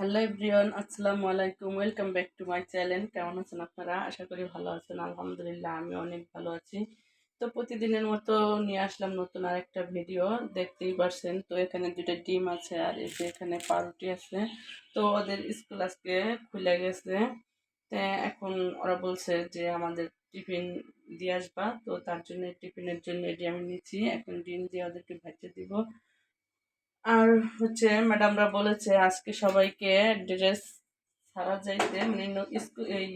Hello everyone, আসসালামু আলাইকুম, welcome back to my channel. কেমন আছেন আপনারা? আশা করি ভালো আছেন, আলহামদুলিল্লাহ আমি অনেক ভালো আছি। তো প্রতিদিনের মতো নিয়ে আসলাম নতুন আর একটা ভিডিও, দেখতেই পারছেন। তো এখানে দুটো ডিম আছে আর যে এখানে পাউরুটি আছে। তো ওদের স্কুল আজকে খুলে গেছে। এখন ওরা বলছে যে আমাদের টিফিন দিয়ে আসবা। তো তার জন্য টিফিনের জন্য এটি আমি নিচ্ছি। এখন ডিম দিয়ে ওদেরকে ভেজে দিব। আর হচ্ছে ম্যাডামরা বলেছে, আজকে সবাইকে ড্রেস ছাড়া যাইতে মানে এই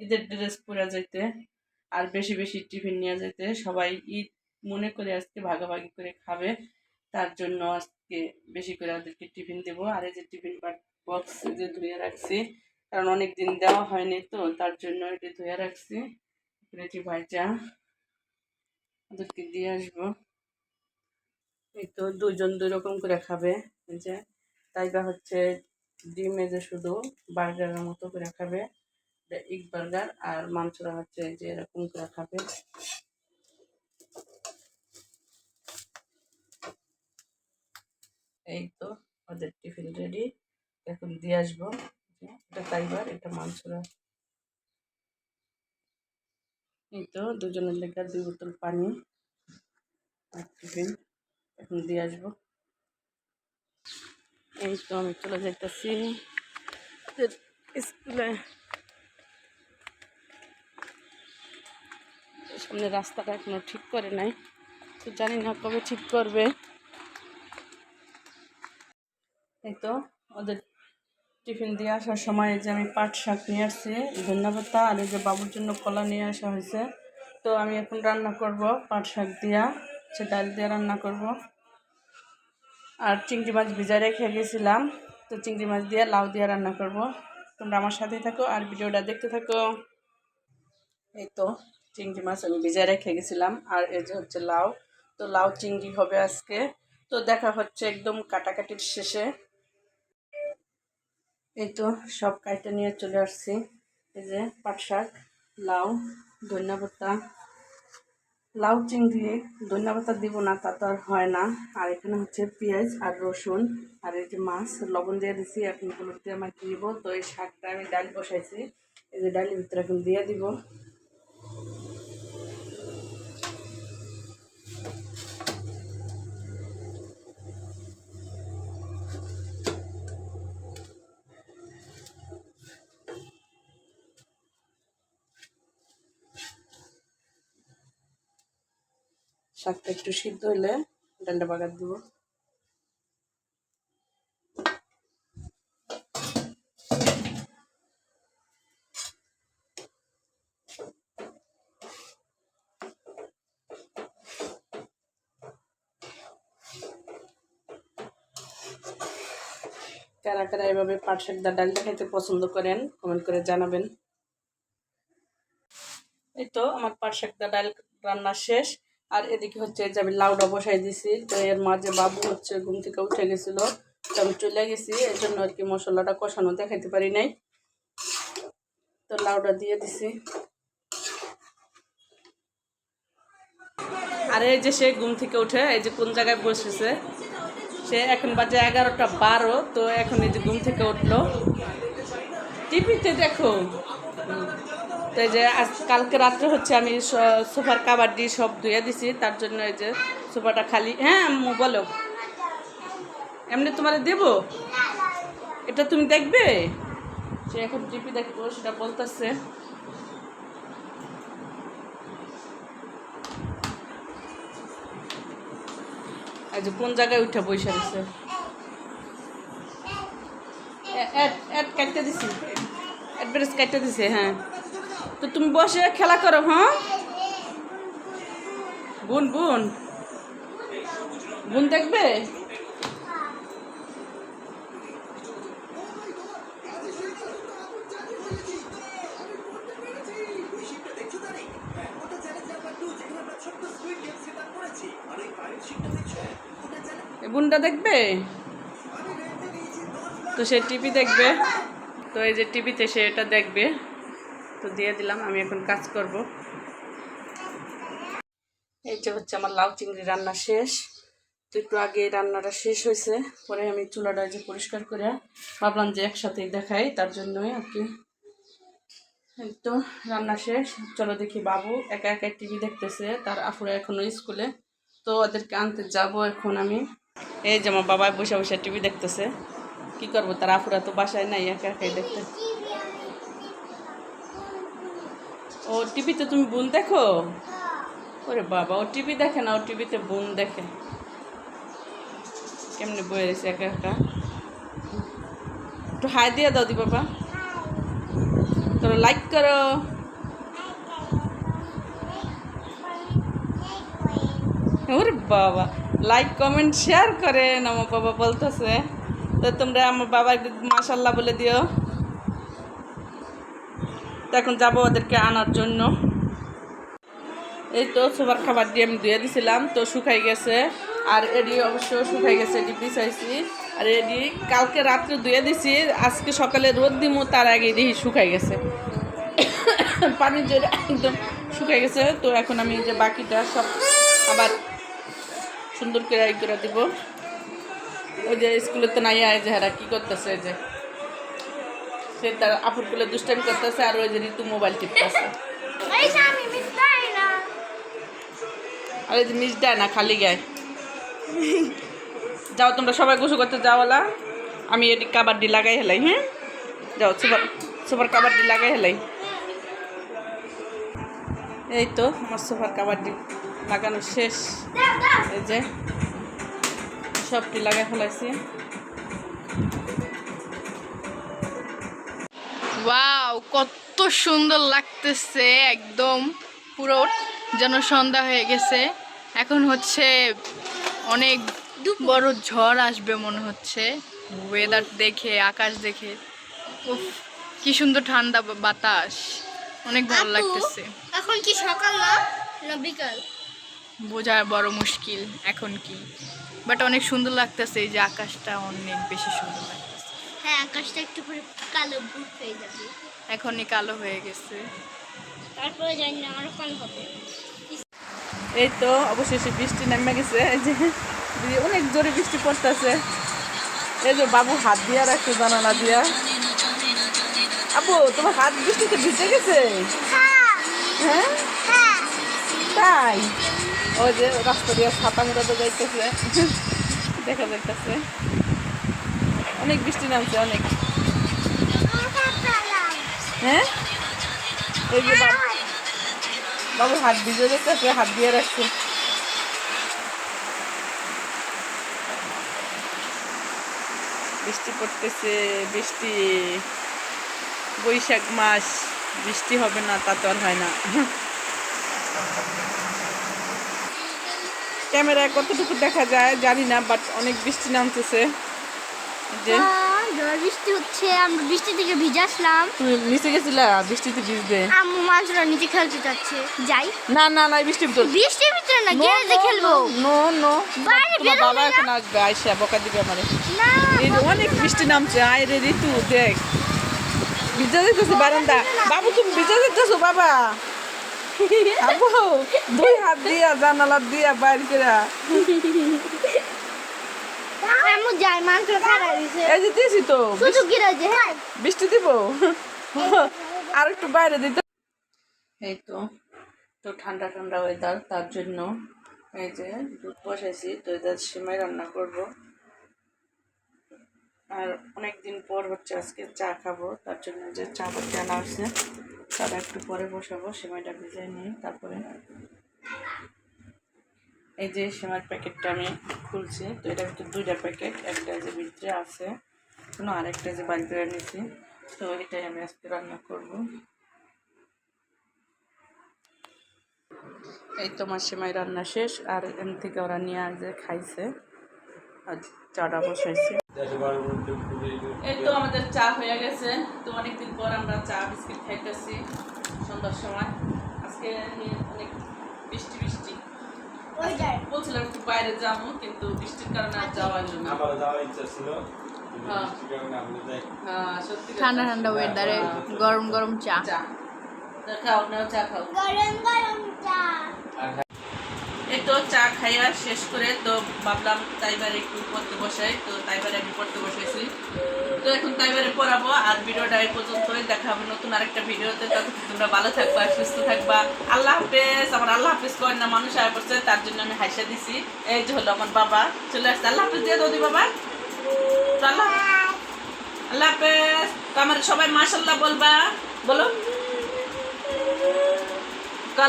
ঈদের ড্রেস পরে যাইতে, আর বেশি বেশি টিফিন নিয়ে যাইতে। সবাই ঈদ মনে করে আজকে ভাগাভাগি করে খাবে, তার জন্য আজকে বেশি করে ওদেরকে টিফিন দেবো। আর এই যে টিফিন বক্স যে ধুয়ে রাখছি, কারণ অনেক দিন দেওয়া হয়নি তো, তার জন্য এটি ধুয়ে রাখছি। এটি ভাইজা, ওদেরকে দিয়ে আসব। এই তো দুজন দুই রকম করে খাবে। এই যে তাইবা হচ্ছে ডিমে যে শুধু বার্গারের মতো করে খাবে। ইগ বার্গার আর মাংসরা হচ্ছে যে এরকম করে খাবে। এই তো ওদের টিফিন রেডি এখন দিয়ে আসব। যে এটা তাইবার এটা মাংসরা এই তো দুজনের লেগে দুই বোতল পানি আর টিফিন। এখন দিয়ে আসব। এই তো আমি চলে যাইতেছি। স্কুলে সামনে রাস্তাটা এখনও ঠিক করে নাই, তো জানি না কবে ঠিক করবে। এই তো ওদের টিফিন দিয়ে আসার সময় যে আমি পাট শাক নিয়ে আসছি ধন্যবাদ আর এই যে বাবুর জন্য কলা নিয়ে আসা হয়েছে। তো আমি এখন রান্না করব পাট শাক দিয়া। সে ডাল দিয়ে রান্না করব। আর চিংড়ি মাছ ভিজা রেখে গেছিলাম, তো চিংড়ি মাছ দিয়ে লাউ দিয়ে রান্না করব। তোমরা আমার সাথে থাকো আর ভিডিওটা দেখতে থাকো। এই তো, চিংড়ি মাছ আমি ভিজা রেখে গেছিলাম, আর এই যে হচ্ছে লাউ, তো লাউ চিংড়ি হবে আজকে। তো দেখা হচ্ছে একদম কাটাকাটির শেষে। এই তো, সব কাইটা নিয়ে চলে আসছি। এই যে পাট শাক, লাউ ধন্যবাদ লাউ চিংড়ি ধন্যবাদ দিব না, তা তো আর হয় না। আর এখানে হচ্ছে পেঁয়াজ আর রসুন আর এই যে মাছ, লবণ দিয়ে দিছি, এখন হলুদ দিয়ে মাখিয়ে দিব। তো এই শাকটা আমি ডাল বসাইছি, এই যে ডালের ভিতরে এখন দিয়ে দিব। শাকটা একটু সিদ্ধ হলে ডালটা বাগার দিব। কারা কারা এভাবে পাট শাক দা ডালটা খেতে পছন্দ করেন কমেন্ট করে জানাবেন। এই তো, আমার পাট শাক দা ডাল রান্না শেষ। আর এদিকে হচ্ছে যে আমি লাউডা বসাই দিছি। তো এর মাঝে বাবু হচ্ছে ঘুম থেকে উঠে গেছিল, তো আমি চলে গেছি। এর জন্য আর কি মশলাটা কষানো দেখাইতে পারি নাই। তো লাউডা দিয়ে দিছি। আর এই যে সে ঘুম থেকে উঠে, এই যে কোন জায়গায় বসেছে, সে এখন বাজে এগারোটা বারো, তো এখন এই যে ঘুম থেকে উঠল। টিভিতে দেখো। তো এই যে আজ কালকে রাত্রে হচ্ছে আমি সোফার কাবার দিয়ে সব ধুয়ে দিছি, তার জন্য এই যে সোফাটা খালি। হ্যাঁ বলো। এমনি তোমার দেব? এটা তুমি দেখবে? সে এখন টিপি দেখব সেটা বলতেছে। যে কোন জায়গায় উঠে বসে আছে অ্যাড কাটতে দিছি। অ্যাডভারেজ কাটতে দিছে হ্যাঁ। তো তুমি বসে খেলা করো হ্যাঁ? বোন বোন বোন দেখবে? বোনটা দেখবে? তো সে টিভি দেখবে। তো এই যে টিভিতে সে এটা দেখবে। তো দিয়ে দিলাম, আমি এখন কাজ করব। এই যে হচ্ছে আমার লাউ চিংড়ি রান্না শেষ। তো একটু আগে রান্নাটা শেষ হয়েছে, পরে আমি চুলাটা যে পরিষ্কার করে ভাবলাম যে একসাথেই দেখাই, তার জন্যই আর কি। তো, রান্না শেষ। চলো দেখি বাবু একা একা টিভি দেখতেছে, তার আফুরা এখনও স্কুলে। তো ওদেরকে আনতে যাব এখন আমি। এই যে আমার বাবা বসে বসে টিভি দেখতেছে। কি করব, তার আফুরা তো বাসায় নাই, একা একাই দেখতে। ও টিভিতে তুমি বোন দেখো? ওরে বাবা, ও টিভি দেখে না, ও টিভিতে বোন দেখে। কেমনে বয়ে রয়েছে একা একা? একটু হাই দিয়ে দাও দি বাবা। তোরা লাইক করো। ওরে বাবা লাইক কমেন্ট শেয়ার করেন আমার বাবা বলতেছে। তো তোমরা আমার বাবাকে মাসাল্লাহ বলে দিও। তো এখন যাব ওদেরকে আনার জন্য। এই তো সবার খাবার দিয়ে আমি ধুয়ে দিছিলাম, তো শুকাই গেছে। আর এডি অবশ্য শুকাই গেছে, এডি বিছাইছি আর এডি কালকে রাত্রে ধুয়ে দিছি, আজকে সকালে রোদ দিমু, তার আগে দেখি শুকাই গেছে। পানির জন্য একদম শুকাই গেছে, তো এখন আমি যে বাকিটা সব আবার সুন্দর করে দিব। ওই যে স্কুলে তো নাই আয় যে হারা, কী করতেছে যে? সে তার আপুর কুলে দুষ্টামি করতেছে আর ওই যে ঋতু মোবাইল টিপতেছে। আর এই যে মিস দেয় না খালি গায়ে। যাও তোমরা সবাই গোসল করতে যাওয়ালা আমি এটি কাবাডি লাগাই হেলাই হ্যাঁ? যাও সুপার সুপার কাবাডি লাগাই হেলাই। এই তো আমার সুপার কাবাডি লাগানো শেষ। এই যে সবটি লাগাই ফেলাইছি। ওয়াও কত সুন্দর লাগতেছে একদম। পুরো যেন সন্ধ্যা হয়ে গেছে। এখন হচ্ছে অনেক বড় ঝড় আসবে মনে হচ্ছে। ওয়েদার দেখে আকাশ দেখে। উফ কি সুন্দর ঠান্ডা বাতাস। অনেক ভালো লাগতেছে। এখন কি সকাল না? না বিকাল। বোঝা বড় মুশকিল এখন কি? বাট অনেক সুন্দর লাগতেছে এই যে আকাশটা অনেক বেশি সুন্দর লাগতেছে হ্যাঁ আকাশটা একটু করে কালো ভূত হয়ে যাবে। এখনই কালো হয়ে গেছে। তারপরে জানি না আরও কালো হবে। এই তো অবশেষে বৃষ্টি নেমে গেছে। যে দিয়ে অনেক জোরে বৃষ্টি পড়তেছে। এই যে বাবু হাত দিয়া রাখছে জানালা দিয়া। আপু তোমার হাত বৃষ্টিতে ভিজে গেছে? হ্যাঁ? তাই? ওই যে রাস্তা দিয়ে ছাতা মুড়াতে যাইতেছে। দেখা যাইতেছে। অনেক বৃষ্টি নামছে, অনেক। হ্যাঁ? এই যে বাবু। হাত ভিজে যেতেছে হাত দিয়ে রাখছে। বৃষ্টি পড়তেছে, বৃষ্টি। বৈশাখ মাস, বৃষ্টি হবে না, তা তো আর হয় না। ক্যামেরায় কতটুকু দেখা যায় জানি না, বাট অনেক বৃষ্টি নামতেছে। যে বৃষ্টি হচ্ছে আমরা বৃষ্টি থেকে ভিজে আসলাম। তুমি নিচে গেছিলা বৃষ্টিতে আম্মু মাছরা নিচে খেলতে যাচ্ছে। যাই। না না না বৃষ্টির ভিতর বৃষ্টির ভিতরে না গ্যারেজে খেলব। নো নো বাইরে তোমার বাবা এখন আসবে আইসা বকা দিবে আমারে। না এই অনেক বৃষ্টি নামছে আয় রে ঋতু দেখ। ভিজা যেতেছে বারান্দা। বাবু তুমি ভিজা যেতেছো বাবা। আবু দুই হাত দিয়া জানালা দিয়া বাইর আম্মু যাই মাংস খারাপ হয়েছে এই যে দিয়েছি তো হ্যাঁ। বৃষ্টি দিব? আর একটু বাইরে দিতে এই তো তো ঠান্ডা ঠান্ডা ওয়েদার তার জন্য এই যে দুধ বসাইছি তো এদের সিমাই রান্না করব। আর অনেক দিন পর হচ্ছে আজকে চা খাব তার জন্য যে চা পাতি আনা হয়েছে। চাটা একটু পরে বসাবো সিমাইটা ভিজাই নিই তারপরে এই যে সিমাইয়ের প্যাকেটটা আমি খুলছি, তো এটা ভিতরে দুইটা প্যাকেট, একটা যে ভিতরে আছে, কোনো আরেকটা যে বাড়ি করে নিয়েছি তো এটাই আমি আজকে রান্না করব। এই তোমার সেমাই রান্না শেষ, আর এখান থেকে ওরা নিয়ে আসে, খাইছে, আর চাটা বসাইছে। এই তো আমাদের চা হয়ে গেছে, তো অনেকদিন পর আমরা চা, বিস্কিট খাইতেছি সন্ধ্যার সময়। আজকে অনেক বৃষ্টি বৃষ্টি ওই যাই বলছিলাম একটু বাইরে যাব কিন্তু বৃষ্টির কারণে আর যাওয়া হলো না আমার যাওয়ার ইচ্ছা ছিল হ্যাঁ। হ্যাঁ। ঠান্ডা ঠান্ডা ওয়েদারে হ্যাঁ। গরম গরম চা। চা। খাও নাও চা খাও। গরম গরম চা। তো চা খাইয়া শেষ করে তো ভাবলাম তাইবার একটু পড়তে বসাই। তো তাইবারে আমি পড়তে বসেছি তো এখন তাইবারে পড়াবো আর ভিডিওটা এই পর্যন্তই। দেখা হবে নতুন আরেকটা ভিডিওতে। ততক্ষণ তোমরা ভালো থাকবা, সুস্থ থাকবা। আল্লাহ হাফেজ। আমার আল্লাহ হাফেজ করেন না, মানুষ আয় পড়ছে, তার জন্য আমি হাসা দিছি। এই যে হলো আমার বাবা, চলে আসছে। আল্লাহ হাফেজ দিয়ে দাও দি বাবা। আল্লাহ আল্লাহ হাফেজ। তো আমার সবাই মাশাল্লাহ বলবা। বলো।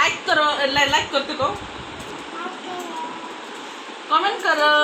লাইক করো লাইক করতে কো কমেন্ট করো